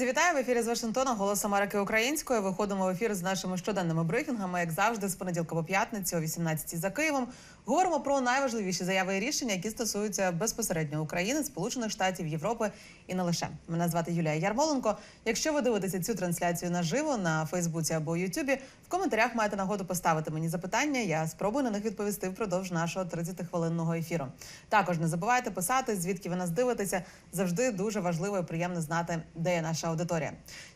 Друзі, вітаю в ефірі з Вашингтона. Голос Америки українською. Виходимо в ефір з нашими щоденними брифінгами, як завжди, з понеділка по п'ятницю о 18 за Києвом. Говоримо про найважливіші заяви і рішення, які стосуються безпосередньо України, Сполучених Штатів, Європи і не лише. Мене звати Юлія Ярмоленко. Якщо ви дивитеся цю трансляцію наживо на Фейсбуці або Ютубі, в коментарях маєте нагоду поставити мені запитання. Я спробую на них відповісти впродовж нашого 30-хвилинного ефіру. Також не забувайте писати, звідки ви нас дивитеся. Завжди дуже важливо і приємно знати, де є наша аудиторія.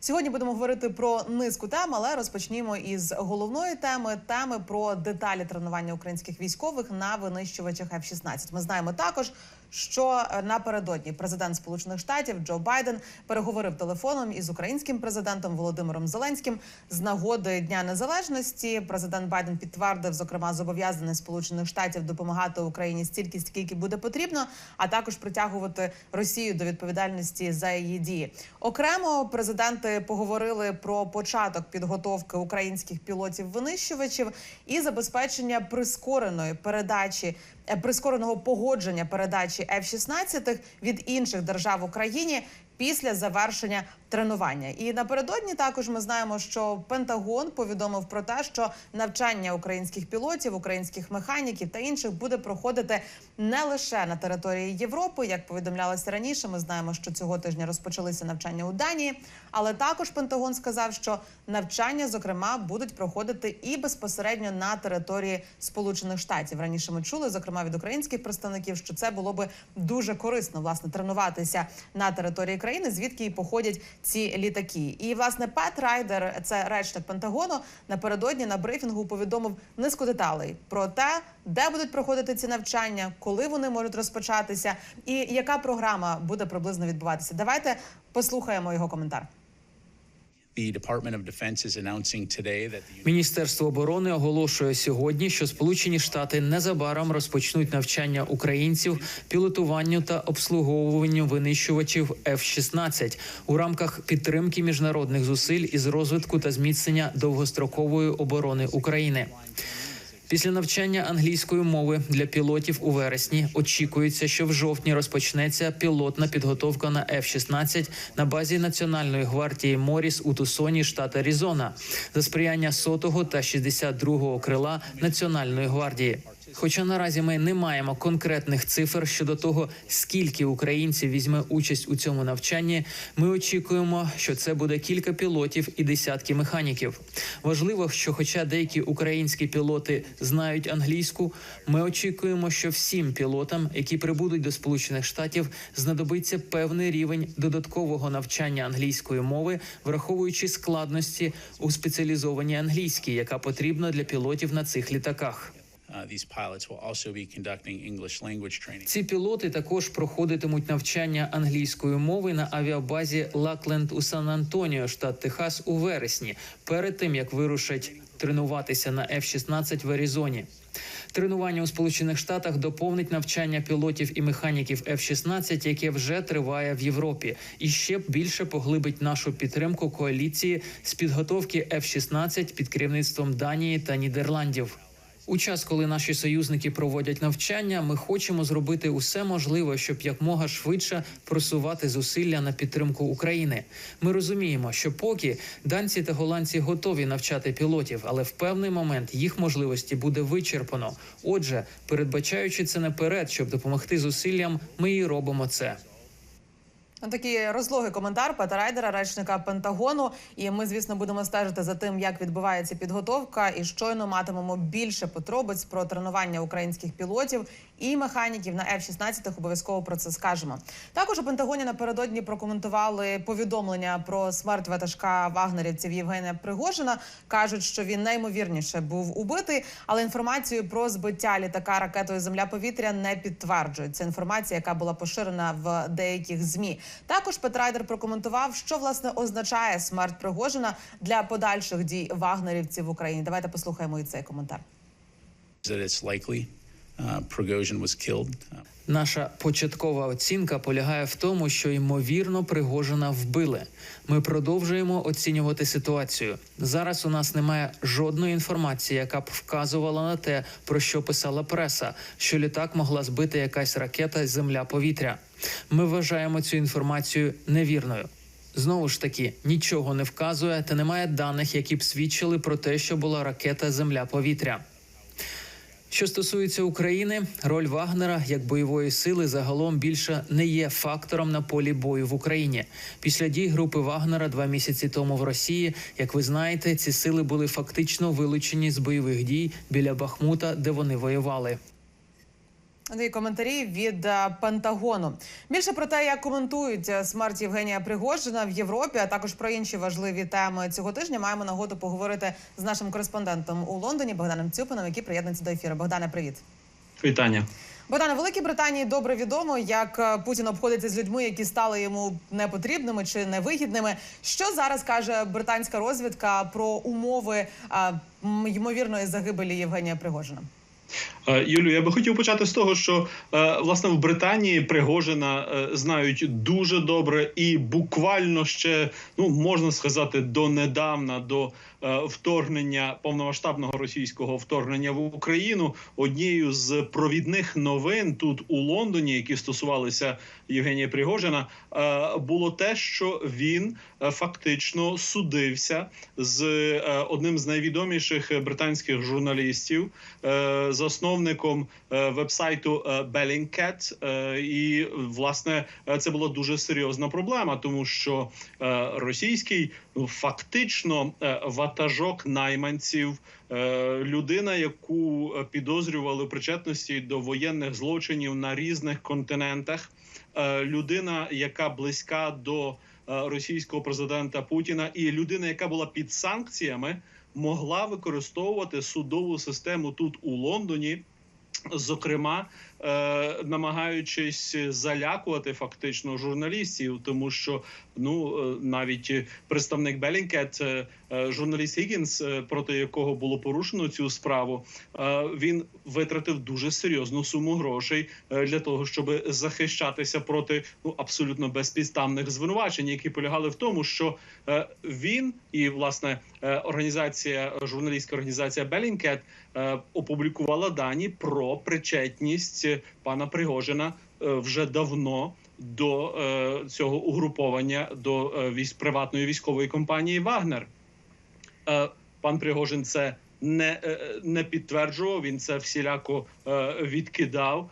Сьогодні будемо говорити про низку тем, але розпочнімо із головної теми теми про деталі тренування українських військових на винищувачах F-16. Ми знаємо також. Що е, напередодні президент Сполучених Штатів Джо Байден переговорив телефоном із українським президентом Володимиром Зеленським з нагоди Дня Незалежності. Президент Байден підтвердив, зокрема, зобов'язаний Сполучених Штатів допомагати Україні стільки, скільки буде потрібно, а також притягувати Росію до відповідальності за її дії. Окремо президенти поговорили про початок підготовки українських пілотів-винищувачів і забезпечення прискореної передачі прискореного погодження передачі F-16 від інших держав Україні після завершення тренування. І напередодні також ми знаємо, що Пентагон повідомив про те, що навчання українських пілотів, українських механіків та інших буде проходити не лише на території Європи, як повідомлялося раніше. Ми знаємо, що цього тижня розпочалися навчання у Данії, але також Пентагон сказав, що навчання, зокрема, будуть проходити і безпосередньо на території Сполучених Штатів. Раніше ми чули, зокрема від українських представників, що це було би дуже корисно власне тренуватися на території країни, звідки і походять ці літаки. І власне Пет Райдер, це речник Пентагону, напередодні на брифінгу повідомив низку деталей про те, де будуть проходити ці навчання, коли вони можуть розпочатися, і яка програма буде приблизно відбуватися. Давайте послухаємо його коментар. Міністерство оборони оголошує сьогодні, що Сполучені Штати незабаром розпочнуть навчання українців пілотуванню та обслуговуванню винищувачів F-16 у рамках підтримки міжнародних зусиль із розвитку та зміцнення довгострокової оборони України. Після навчання англійської мови для пілотів у вересні очікується, що в жовтні розпочнеться пілотна підготовка на F-16 на базі Національної гвардії Моріс у Тусоні, штат Аризона, за сприяння сотого та 62-го крила Національної гвардії. Хоча наразі ми не маємо конкретних цифр щодо того, скільки українців візьме участь у цьому навчанні, ми очікуємо, що це буде кілька пілотів і десятки механіків. Важливо, що, хоча деякі українські пілоти знають англійську, ми очікуємо, що всім пілотам, які прибудуть до Сполучених Штатів, знадобиться певний рівень додаткового навчання англійської мови, враховуючи складності у спеціалізованій англійській, яка потрібна для пілотів на цих літаках. Uh. Ці пілоти також проходитимуть навчання англійської мови на авіабазі Лакленд у Сан-Антоніо, штат Техас, у вересні, перед тим як вирушать тренуватися на F-16 в Аризоні. Тренування у Сполучених Штатах доповнить навчання пілотів і механіків F-16, яке вже триває в Європі, і ще більше поглибить нашу підтримку коаліції з підготовки F-16 під керівництвом Данії та Нідерландів. У час, коли наші союзники проводять навчання, ми хочемо зробити усе можливе, щоб якмога швидше просувати зусилля на підтримку України. Ми розуміємо, що поки данці та голландці готові навчати пілотів, але в певний момент їх можливості буде вичерпано. Отже, передбачаючи це наперед, щоб допомогти зусиллям, ми і робимо це. Ну, Такий розлогий коментар Пета Райдера, речника Пентагону. І ми, звісно, будемо стежити за тим, як відбувається підготовка, і щойно матимемо більше подробиць про тренування українських пілотів і механіків на F-16, Обов'язково про це скажемо. Також у Пентагоні напередодні прокоментували повідомлення про смерть ватажка вагнерівців Євгенія Пригожина. кажуть, що він наймовірніше був убитий, але інформацію про збиття літака ракетою Земля-повітря не підтверджують. Це інформація, яка була поширена в деяких змі. Також Петрайдер прокоментував, що власне означає смерть Пригожина для подальших дій вагнерівців в Україні. Давайте послухаємо і цей коментар. Prigozhin was killed. Наша початкова оцінка полягає в тому, що ймовірно Пригожина вбили. Ми продовжуємо оцінювати ситуацію. Зараз у нас немає жодної інформації, яка б вказувала на те, про що писала преса, що літак могла збити якась ракета земля-повітря. Ми вважаємо цю інформацію невірною. Знову ж таки, нічого не вказує та немає даних, які б свідчили про те, що була ракета Земля-повітря. Що стосується України, роль Вагнера як бойової сили загалом більше не є фактором на полі бою в Україні. Після дій групи Вагнера два місяці тому в Росії, як ви знаєте, ці сили були фактично вилучені з бойових дій біля Бахмута, де вони воювали. І коментарі від е, Пентагону. Більше про те, як коментують е, смерть Євгенія Пригожина в Європі, а також про інші важливі теми цього тижня, маємо нагоду поговорити з нашим кореспондентом у Лондоні Богданом Цюпином, який приєднується до ефіру. Богдане, привіт. Вітання. Богдане, Великій Британії добре відомо, як е, Путін обходиться з людьми, які стали йому непотрібними чи невигідними. Що зараз каже британська розвідка про умови а, ймовірної загибелі Євгенія Пригожина? Е, Юлю, я би хотів почати з того, що е, власне в Британії Пригожина е, знають дуже добре, і буквально ще ну можна сказати донедавна до вторгнення повномасштабного російського вторгнення в Україну. Однією з провідних новин тут у Лондоні, які стосувалися Євгенія Пригожина, е, було те, що він е, фактично судився з е, одним з найвідоміших британських журналістів, е, засновником е, вебсайту е, Bellingcat. Е, І власне е, це була дуже серйозна проблема, тому що е, російський фактично е, ватажок найманців. е, Людина, яку е, підозрювали у причетності до воєнних злочинів на різних континентах, людина, яка близька до російського президента Путіна, і людина, яка була під санкціями, могла використовувати судову систему тут у Лондоні. Зокрема, намагаючись залякувати фактично журналістів, тому що ну е, навіть представник Белінкет, е, е, журналіст Гігінс, е, проти якого було порушено цю справу, е, він витратив дуже серйозну суму грошей е, для того, щоб захищатися проти ну абсолютно безпідставних звинувачень, які полягали в тому, що е, він і власне е, організація журналістська організація Белінкет е, опублікувала дані про причетність пана Пригожина е, вже давно до е, цього угруповання до е, приватної військової компанії Вагнер. Пан Пригожин це не, не підтверджував. Він це всіляко відкидав.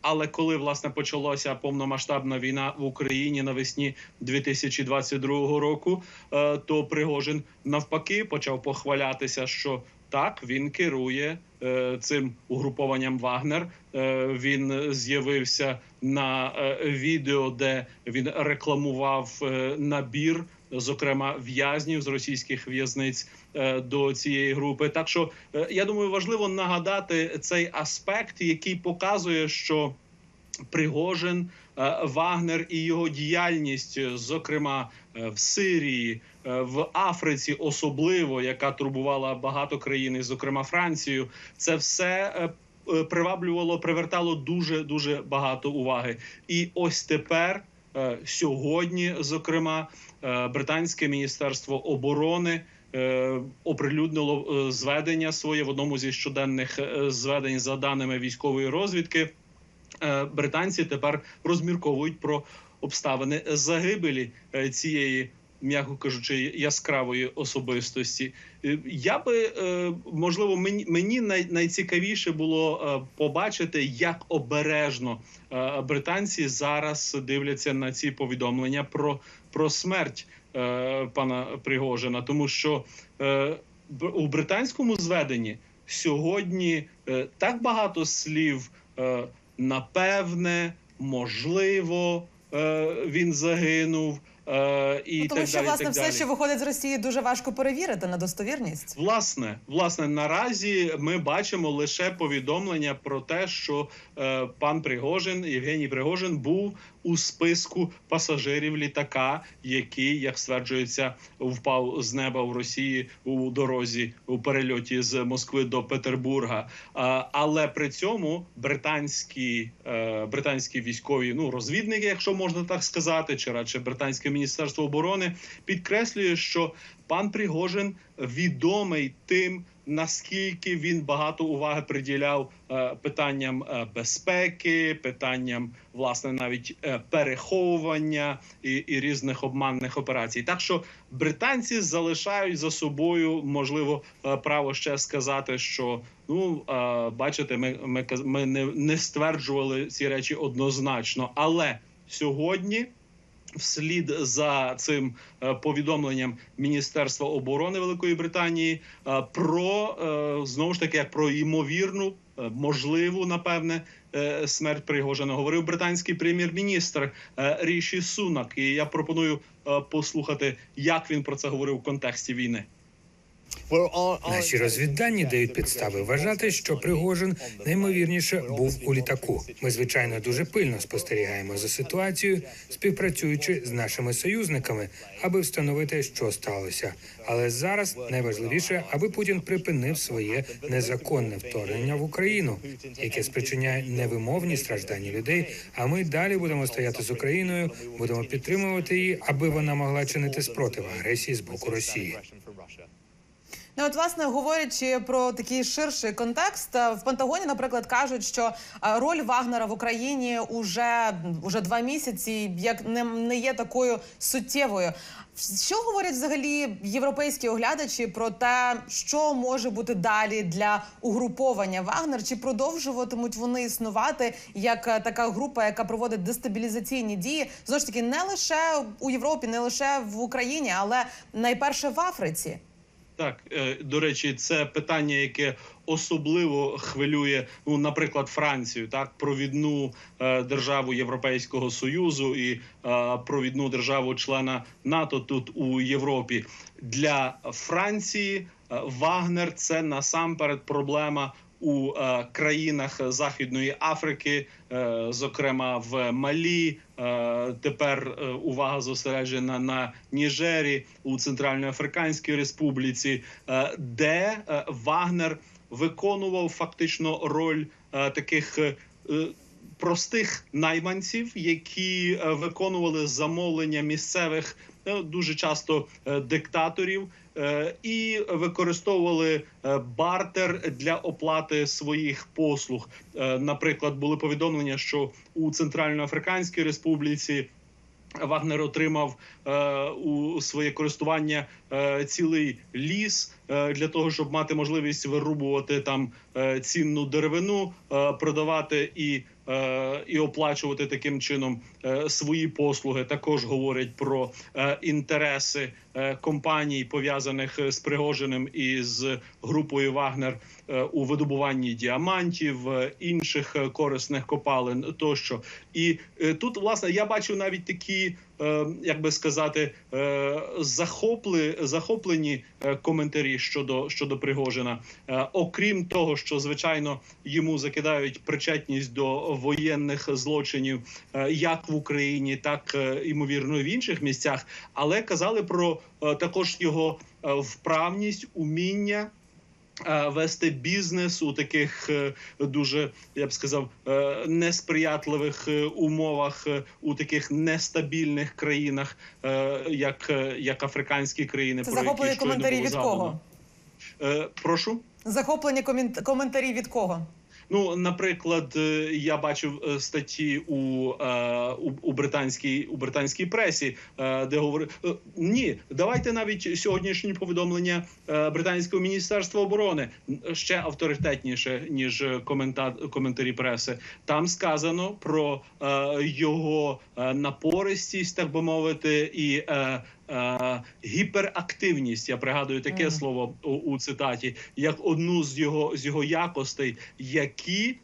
Але коли власне почалася повномасштабна війна в Україні навесні 2022 року, то Пригожин навпаки почав похвалятися, що так він керує цим угрупованням Вагнер. Е, Він з'явився на е, відео, де він рекламував е, набір, зокрема в'язнів з російських в'язниць до цієї групи. Так що я думаю, важливо нагадати цей аспект, який показує, що Пригожин, Вагнер і його діяльність, зокрема в Сирії, в Африці, особливо яка турбувала багато країн, зокрема Францію, це все. Е, Приваблювало, привертало дуже дуже багато уваги, і ось тепер е, сьогодні, зокрема, е, британське міністерство оборони оприлюднило зведення своє в одному зі щоденних зведень за даними військової розвідки. Британці тепер розмірковують про обставини загибелі цієї. М'яко кажучи, яскравої особистості, Е, я би е, можливо мені мені найцікавіше було е, побачити, як обережно британці зараз дивляться на ці повідомлення про, про смерть пана Пригожина, тому що у британському зведенні сьогодні так багато слів напевне, можливо, він загинув. Е, і Ну, тому так що далі, власне так все, далі. що виходить з Росії, дуже важко перевірити на достовірність. Власне, власне, наразі ми бачимо лише повідомлення про те, що е, пан Пригожин, Євгеній Пригожин, був у списку пасажирів літака, який, як стверджується, впав з неба в Росії у дорозі у перельоті з Москви до Петербурга. Але при цьому британські, е, британські військові ну розвідники, якщо можна так сказати, чи радше британське міністерство оборони підкреслює, що пан Пригожин відомий тим, наскільки він багато уваги приділяв е, питанням е, безпеки, питанням власне навіть е, переховування і, і різних обманних операцій. Так що британці залишають за собою можливо право ще сказати, що ну бачите, ми, ми, ми не, не стверджували ці речі однозначно, але сьогодні. Вслід за цим е, повідомленням Міністерства оборони Великої Британії е, про е, знову ж таки про ймовірну, можливу, напевне, смерть Пригожина говорив британський прем'єр-міністр Ріші Сунак. І я пропоную послухати, як він про це говорив у контексті війни. Наші розвіддані дають підстави вважати, що Пригожин наймовірніше був у літаку. Ми звичайно дуже пильно спостерігаємо за ситуацією, співпрацюючи з нашими союзниками, аби встановити, що сталося. Але зараз найважливіше, аби Путін припинив своє незаконне вторгнення в Україну, яке спричиняє невимовні страждання людей. А ми далі будемо стояти з Україною, будемо підтримувати її, аби вона могла чинити спротив агресії з боку Росії. Ну, от, власне, говорячи про такий ширший контекст, е, в Пентагоні, наприклад, кажуть, що е, роль Вагнера в Україні уже, уже два місяці як не, не є такою суттєвою. Що говорять взагалі європейські оглядачі про те, що може бути далі для угруповання Вагнер? Чи продовжуватимуть вони існувати як е, така група, яка проводить дестабілізаційні дії? Знову ж таки, не лише у Європі, не лише в Україні, але найперше в Африці. Так, е, до речі, це питання, яке особливо хвилює, ну, наприклад, Францію, так провідну е, державу Європейського союзу і е, провідну державу члена НАТО тут у Європі. Для Франції Вагнер це насамперед проблема. У е, країнах Західної Африки, е, зокрема в Малі, е, тепер е, увага зосереджена на Нігері у Центральноафриканській Республіці, е, де е, Вагнер виконував фактично роль е, таких е, простих найманців, які е, виконували замовлення місцевих е, дуже часто е, диктаторів. Е, І використовували е, бартер для оплати своїх послуг. Е, Наприклад, були повідомлення, що у Центральноафриканській Республіці Вагнер отримав е, у своє користування е, цілий ліс для того, щоб мати можливість вирубувати там е, цінну деревину, е, продавати і, е, і оплачувати таким чином е, свої послуги. Також говорять про е, інтереси е, компаній, пов'язаних з Пригожиним і з групою Вагнер е, у видобуванні діамантів, е, інших е, корисних копалин тощо. І е, тут, власне, я бачив навіть такі, е, як би сказати, е, захопли, захоплені е, коментарі щодо, щодо Пригожина. Е, окрім того, що звичайно йому закидають причетність до воєнних злочинів, е, як в Україні, так е, ймовірно в інших місцях, але казали про е, також його е, вправність, уміння е, вести бізнес у таких е, дуже, я б сказав, е, несприятливих е, умовах е, у таких нестабільних країнах, е, як, е, як африканські країни. Це про захоплені коментарі від кого? Е, Прошу. Захоплені комент- коментарі від кого? Ну, наприклад, е, я бачив е, статті у, е, у, у британській у британській пресі, де говорить ні, давайте навіть сьогоднішні повідомлення британського міністерства оборони ще авторитетніше ніж комента, коментарі преси. Там сказано про його напористість, так би мовити, і гіперактивність. Я пригадую таке Мгм. слово у, у цитаті, як одну з його з його якостей, які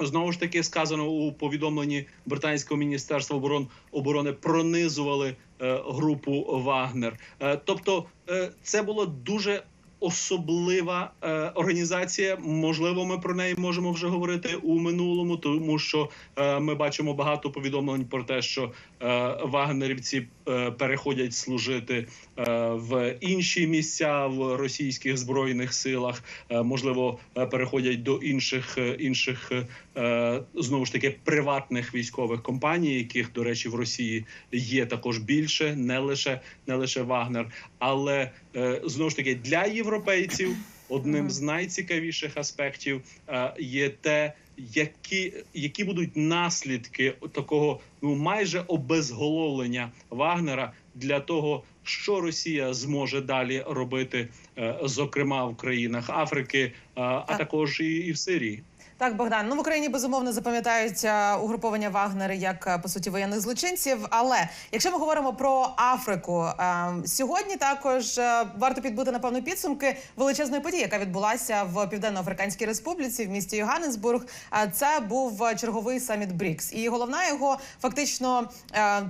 знову ж таки сказано у повідомленні британського міністерства оборон оборони пронизували е, групу Вагнер. Е, тобто, е, це було дуже. Особлива е, організація, можливо, ми про неї можемо вже говорити у минулому, тому що е, ми бачимо багато повідомлень про те, що е, вагнерівці е, переходять служити е, в інші місця в російських збройних силах, е, можливо, е, переходять до інших е, інших е, знову ж таки приватних військових компаній, яких, до речі, в Росії є також більше, не лише не лише Вагнер, але е, знову ж таки для європейців одним з найцікавіших аспектів е, є те, які, які будуть наслідки такого ну майже обезголовлення Вагнера для того, що Росія зможе далі робити, е, зокрема в країнах Африки, е, а також і, і в Сирії. Так, Богдан, ну в Україні безумовно запам'ятають угруповання Вагнери як е, по суті воєнних злочинців. Але якщо ми говоримо про Африку, е, сьогодні також е, варто підбути напевно підсумки величезної події, яка відбулася в Південно-Африканській Республіці в місті Йоганнесбург. Це був черговий саміт БРІКС. І головна його фактично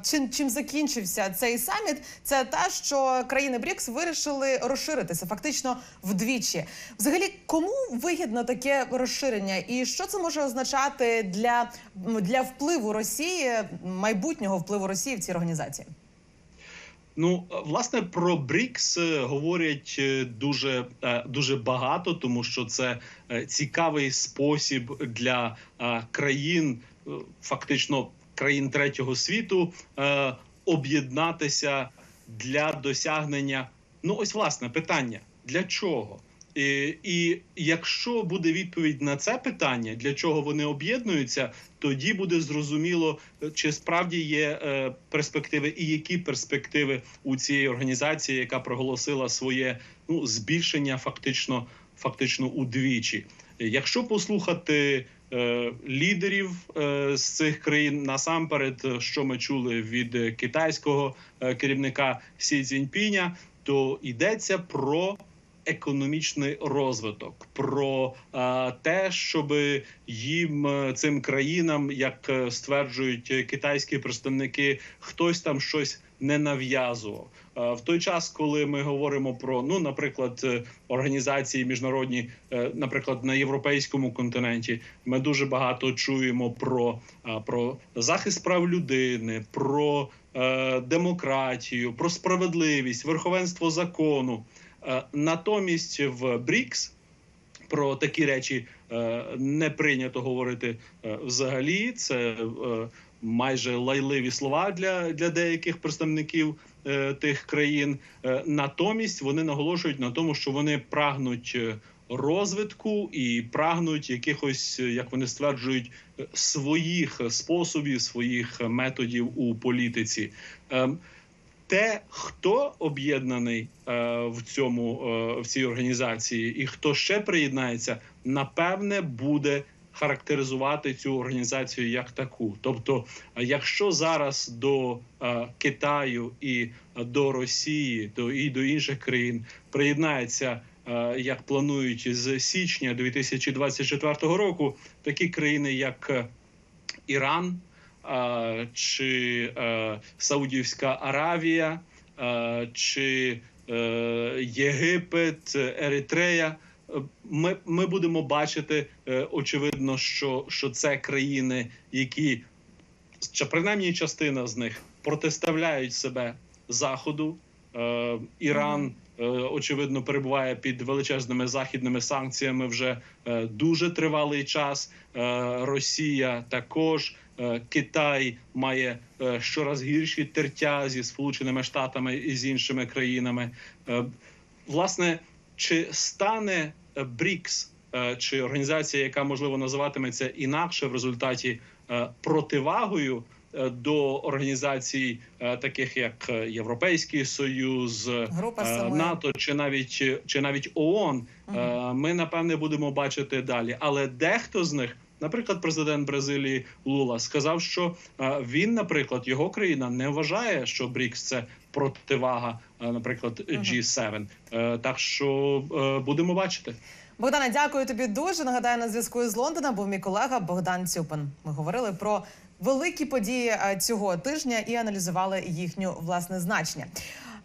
чим чим закінчився цей саміт, це те, що країни БРІКС вирішили розширитися фактично вдвічі. Взагалі, кому вигідно таке розширення, і що це може означати для, для впливу Росії, майбутнього впливу Росії в цій організації? Ну, власне, про БРІКС е, говорять е, дуже е, дуже багато, тому що це цікавий спосіб для країн, фактично країн третього світу, об'єднатися для досягнення. Ну, ось власне питання: для чого? І, і якщо буде відповідь на це питання, для чого вони об'єднуються, тоді буде зрозуміло, е, чи справді є е, перспективи, і які перспективи у цієї організації, яка проголосила своє ну збільшення, фактично, фактично удвічі. Якщо послухати е, лідерів е, з цих країн, насамперед, е, що ми чули від е, китайського е, керівника Сі Цзіньпіня, то йдеться про економічний розвиток, про е, те, щоб їм е, цим країнам, як е, стверджують китайські представники, хтось там щось не нав'язував. В той час, коли ми говоримо про ну, наприклад, організації міжнародні, наприклад, на європейському континенті, ми дуже багато чуємо про, про захист прав людини, про демократію, про справедливість, верховенство закону. Е, Натомість в БРІКС про такі речі е, не прийнято говорити е, взагалі. Це майже лайливі слова для, для деяких представників тих країн. Натомість вони наголошують на тому, що вони прагнуть розвитку і прагнуть якихось, як вони стверджують, своїх способів, своїх методів у політиці. Те, хто об'єднаний е, в цьому е, в цій організації, і хто ще приєднається, напевне буде характеризувати цю організацію як таку. Тобто, якщо зараз до е, Китаю і до Росії, до і до інших країн приєднається. е, Як планують з січня 2024 року, такі країни, як Іран, чи е, Саудівська Аравія, е, чи е, Єгипет, Еритрея. Ми, ми будемо бачити очевидно, що, що це країни, які чи принаймні частина з них протиставляють себе Заходу. Е, Іран е, очевидно перебуває під величезними західними санкціями вже е, дуже тривалий час. Росія також. Китай має щораз гірші тертя зі Сполученими Штатами і з іншими країнами. Власне, чи стане БРІКС чи організація, яка можливо називатиметься інакше в результаті противагою до організацій, е, таких як е, Європейський Союз, Група е, НАТО чи навіть чи навіть ООН, е, ми напевне будемо бачити далі. Але дехто з них. Наприклад, президент Бразилії Лула сказав, що е, він, наприклад, його країна не вважає, що БРІКС це противага, е, наприклад, G7. Е, Так що е, будемо бачити. Богдане, дякую тобі дуже. Нагадаю, на зв'язку з Лондона був мій колега Богдан Цюпин. Ми говорили про великі події е, цього тижня і аналізували їхню власне значення.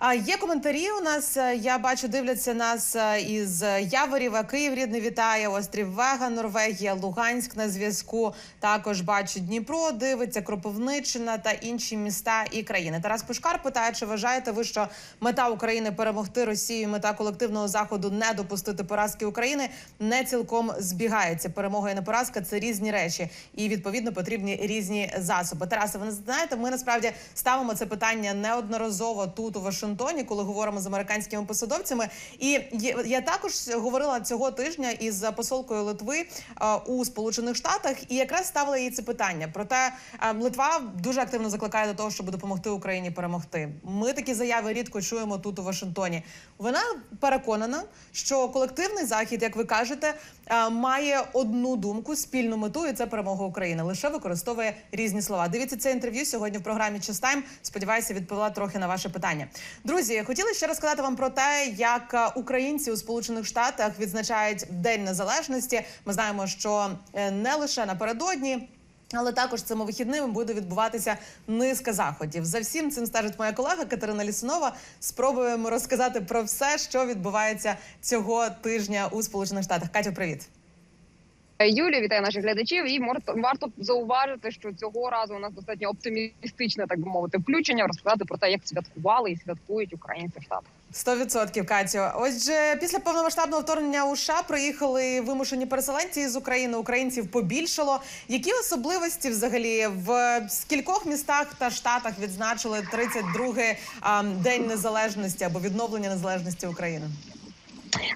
А є коментарі у нас. е, Я бачу, дивляться нас е, із Яворєва. Київ рідний вітає. Острів Вега, Норвегія, Луганськ на зв'язку. Також бачу Дніпро, дивиться Кропивниччина та інші міста і країни. Тарас Пушкар питає, чи вважаєте ви, що мета України перемогти Росію, мета колективного заходу не допустити поразки України не цілком збігається. Перемога і не поразка це різні речі, і відповідно потрібні різні засоби. Тарасе, ви знаєте, ми насправді ставимо це питання неодноразово тут у Вашингтоні. Вашингтоні, коли говоримо з американськими посадовцями. І я також говорила цього тижня із посолкою Литви у Сполучених Штатах, і якраз ставила їй це питання. Проте е, Литва дуже активно закликає до того, щоб допомогти Україні перемогти. Ми такі заяви рідко чуємо тут у Вашингтоні. Вона переконана, що колективний захід, як ви кажете, має одну думку, спільну мету, і це перемога України. Лише використовує різні слова. Дивіться це інтерв'ю сьогодні в програмі Чистайм. Сподіваюся, відповіла трохи на ваше питання. Друзі, хотіли ще розказати вам про те, як е, українці у Сполучених Штатах відзначають День Незалежності. Ми знаємо, що е, не лише напередодні. Але також цими вихідними буде відбуватися низка заходів. За всім цим стежить моя колега Катерина Лісунова. Спробуємо розказати про все, що відбувається цього тижня у Сполучених Штатах. Катю, привіт. Юлія, вітаю наших глядачів. І варто зауважити, що цього разу у нас достатньо оптимістичне, так би мовити, включення розказати про те, як святкували і святкують українці в. Сто відсотків, Катю. Отже, після повномасштабного вторгнення у США приїхали вимушені переселенці з України. Українців побільшало. Які особливості взагалі в скількох містах та штатах відзначили 32-й день незалежності або відновлення незалежності України?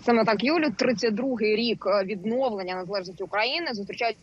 Саме так, Юлю, 32-й рік е, відновлення незалежності України зустрічають.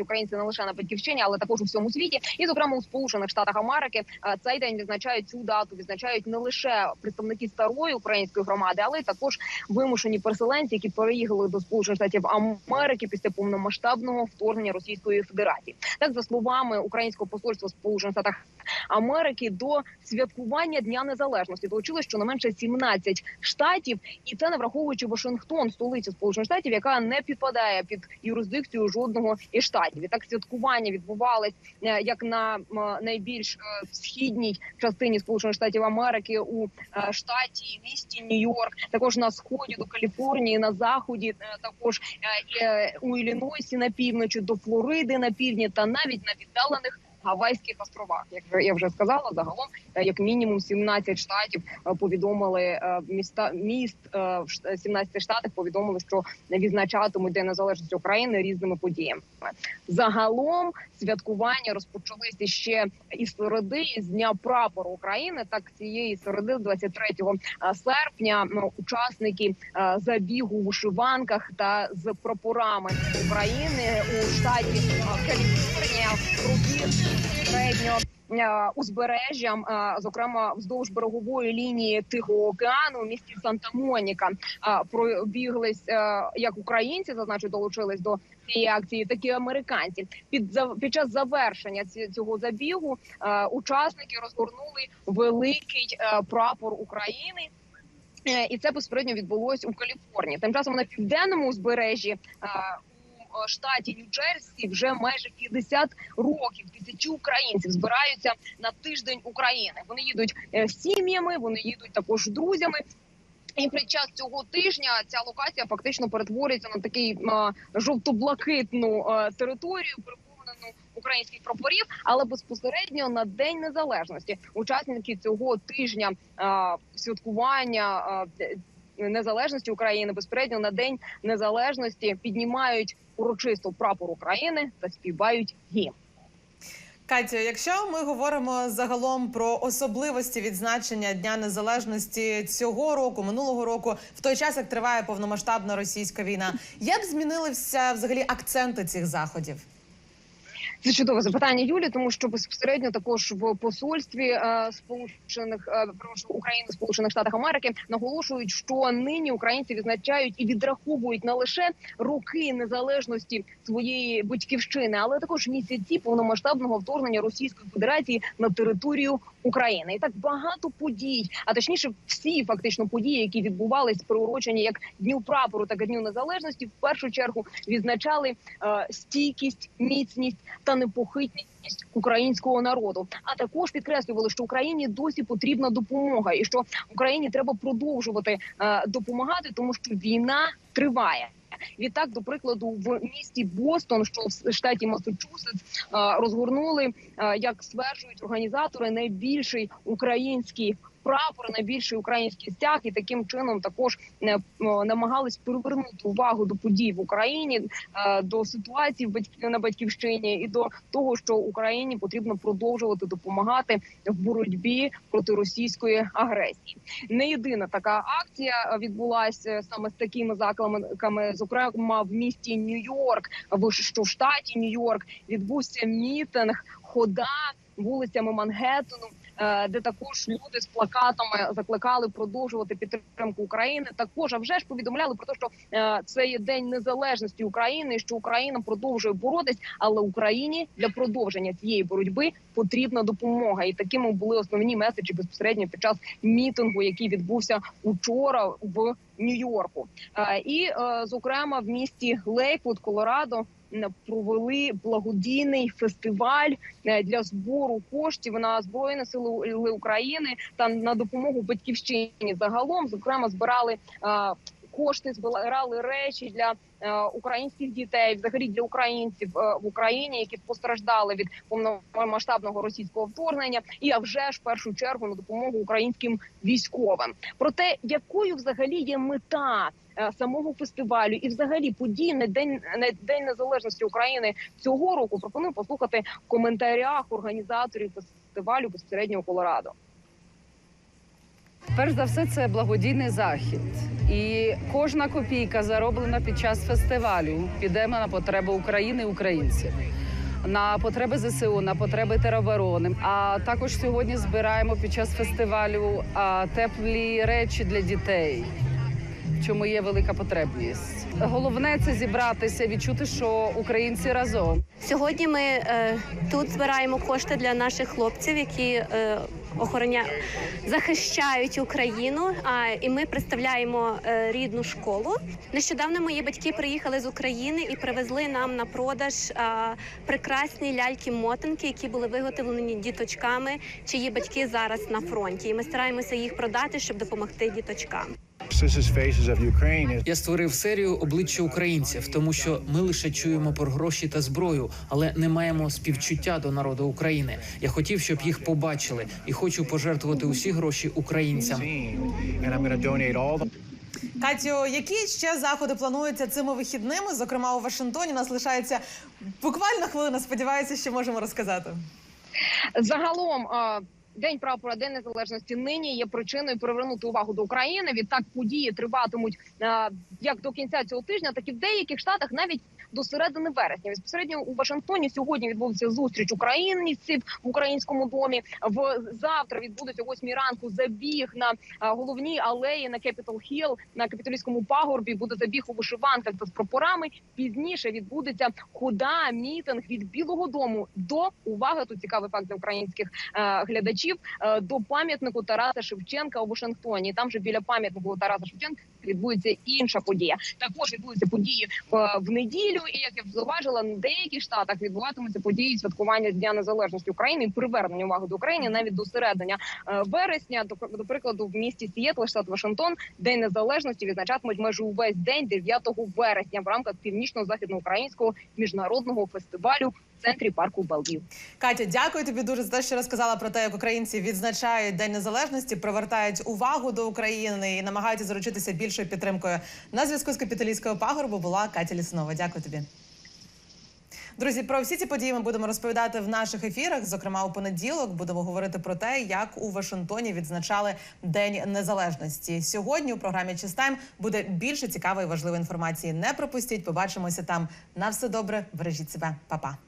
Українці не лише на батьківщині, але також у всьому світі, і зокрема у Сполучених Штатах Америки е, цей день відзначають цю дату. Відзначають не лише представники старої української громади, але й також вимушені переселенці, які переїхали до Сполучених Штатів Америки після повномасштабного вторгнення Російської Федерації. Так за словами українського посольства Сполучених Штатах Америки, до святкування Дня Незалежності долучилось щонайменше 17 штатів, і це не враховуючи Вашингтон, столицю Сполучених Штатів, яка не підпадає під юрисдикцію жодного із штатів. І так святкування відбувалось е, як на найбільш е, східній частині Сполучених Штатів Америки у штаті штаті місті Нью-Йорк, також на сході до Каліфорнії, на заході, е, також е, і, е, у Іллінойсі на півночі, до Флориди на півдні та навіть на віддалених. Гавайських островах, як я вже сказала, загалом е, як мінімум 17 штатів е, повідомили е, міста міст в ш- 17 штатах повідомили, що відзначатимуть День незалежності України різними подіями. Загалом святкування розпочалися ще із середи з дня прапору України. Так цієї середи, 23 серпня, учасники забігу у вишиванках та з прапорами України у штаті Каліфорнія середньо е, узбережжям, е, зокрема вздовж берегової лінії Тихого океану у місті Санта-Моніка. Е, Пробіглись як українці, зазначу, долучились до цієї акції, так і американці. Під під час завершення цього забігу учасники розгорнули великий прапор України. І це безпосередньо відбулось у Каліфорнії. Тим часом на південному узбережжі штаті Нью-Джерсі вже майже 50 років тисячі українців збираються на тиждень України. Вони їдуть е, сім'ями, вони їдуть також друзями. І під час цього тижня ця локація фактично перетворюється на такий жовто-блакитну територію, приповнену українських прапорів, але безпосередньо на день незалежності учасники цього тижня святкування незалежності України безпосередньо на день незалежності піднімають урочисто прапор України та співають гімн. Катю, якщо ми говоримо загалом про особливості відзначення Дня Незалежності цього року, минулого року, в той час як триває повномасштабна російська війна, як змінилися взагалі акценти цих заходів? Це чудове запитання Юлі, тому що безпосередньо також в посольстві е, сполучених е, прошу України Сполучених Штатах Америки наголошують, що нині українці відзначають і відраховують не лише роки незалежності своєї батьківщини, але також місяці повномасштабного вторгнення Російської Федерації на територію України. І так багато подій, а точніше, всі фактично події, які відбувались приурочені як дню прапору, так і дню незалежності, в першу чергу відзначали е, стійкість, міцність та непохитність українського народу. А також підкреслювали, що Україні досі потрібна допомога, і що Україні треба продовжувати е, допомагати, тому що війна триває. Відтак, до прикладу, в місті Бостон, що в штаті Масачусетс, розгорнули, як стверджують організатори, найбільший український. Прапор найбільший український стяг, і таким чином також е, намагались привернути увагу до подій в Україні, е, до ситуації на батьківщині і до того, що Україні потрібно продовжувати допомагати в боротьбі проти російської агресії. Не єдина така акція е, відбулася саме з такими закликами. Зокрема, в місті Нью-Йорк, в штаті Нью-Йорк відбувся мітинг, хода вулицями Мангеттену. Е, Де також люди з плакатами закликали продовжувати підтримку України. Також а вже ж повідомляли про те, що е, це є день незалежності України, що Україна продовжує боротись, але Україні для продовження цієї боротьби потрібна допомога. І такими були основні меседжі безпосередньо під час мітингу, який відбувся учора в Нью-Йорку. Е, І, зокрема, в місті Лейквуд, Колорадо. Провели благодійний фестиваль е, для збору коштів на збройні сили України та на допомогу батьківщині. Загалом, зокрема, збирали кошти, збирали речі для е, українських дітей, взагалі для українців е, в Україні, які постраждали від повномасштабного російського вторгнення, і а вже ж в першу чергу на допомогу українським військовим. Про те, якою взагалі є мета. е, Самого фестивалю і, взагалі, подій на день на день незалежності України цього року пропоную послухати в коментарях організаторів фестивалю безпосередньо у Колорадо. Перш за все, це благодійний захід, і кожна копійка, зароблена під час фестивалю, піде на потреби України і українців. На потреби ЗСУ, на потреби тероборони. А також сьогодні збираємо під час фестивалю теплі речі для дітей, в чому є велика потребність. Головне це зібратися, відчути, що українці разом. Сьогодні ми е, тут збираємо кошти для наших хлопців, які е, охороня захищають Україну. А і ми представляємо е, рідну школу. Нещодавно мої батьки приїхали з України і привезли нам на продаж прекрасні ляльки-мотанки, які були виготовлені діточками, чиї батьки зараз на фронті. І ми стараємося їх продати, щоб допомогти діточкам. Я створив серію обличчя українців, тому що ми лише чуємо про гроші та зброю, але не маємо співчуття до народу України. Я хотів, щоб їх побачили, і хочу пожертвувати усі гроші українцям. Катю, які ще заходи плануються цими вихідними? Зокрема, у Вашингтоні нас лишається буквально хвилина. Сподіваюся, що можемо розказати. Загалом. День прапора, День незалежності нині є причиною привернути увагу до України. Відтак події триватимуть е, як до кінця цього тижня, так і в деяких штатах навіть до середини вересня. Безпосередньо у Вашингтоні сьогодні відбувся зустріч українців в українському домі. В завтра відбудеться 8 ранку забіг на головній алеї на Capitol Hill, на капітолійському пагорбі. Буде забіг у вишиванках та з прапорами. Пізніше відбудеться хода мітинг від Білого Дому до уваги. Тут цікавий факт для українських е, глядачів е, до пам'ятнику Тараса Шевченка у Вашингтоні. Там же біля пам'ятнику Тараса Шевченка відбудеться інша подія. Також відбудуться події е, в неділю. І як я зауважила, на деяких штатах відбуватимуться події святкування Дня Незалежності України і привернення уваги до України навіть до середини е, вересня. До прикладу, в місті Сієтл, штат Вашингтон, День Незалежності відзначатимуть майже увесь день 9 вересня в рамках північно-західноукраїнського міжнародного фестивалю центрі парку Белвів. Катя, дякую тобі дуже за те, що розказала про те, як українці відзначають День Незалежності, привертають увагу до України і намагаються заручитися більшою підтримкою. На зв'язку з капіталістською пагорбу була Катя Лісунова. Дякую тобі. Друзі, про всі ці події ми будемо розповідати в наших ефірах. Зокрема, у понеділок будемо говорити про те, як у Вашингтоні відзначали День Незалежності. Сьогодні у програмі Чистайм буде більше цікавої і важливої інформації. Не пропустіть, побачимося там. На все добре, бережіть себе, Па-па.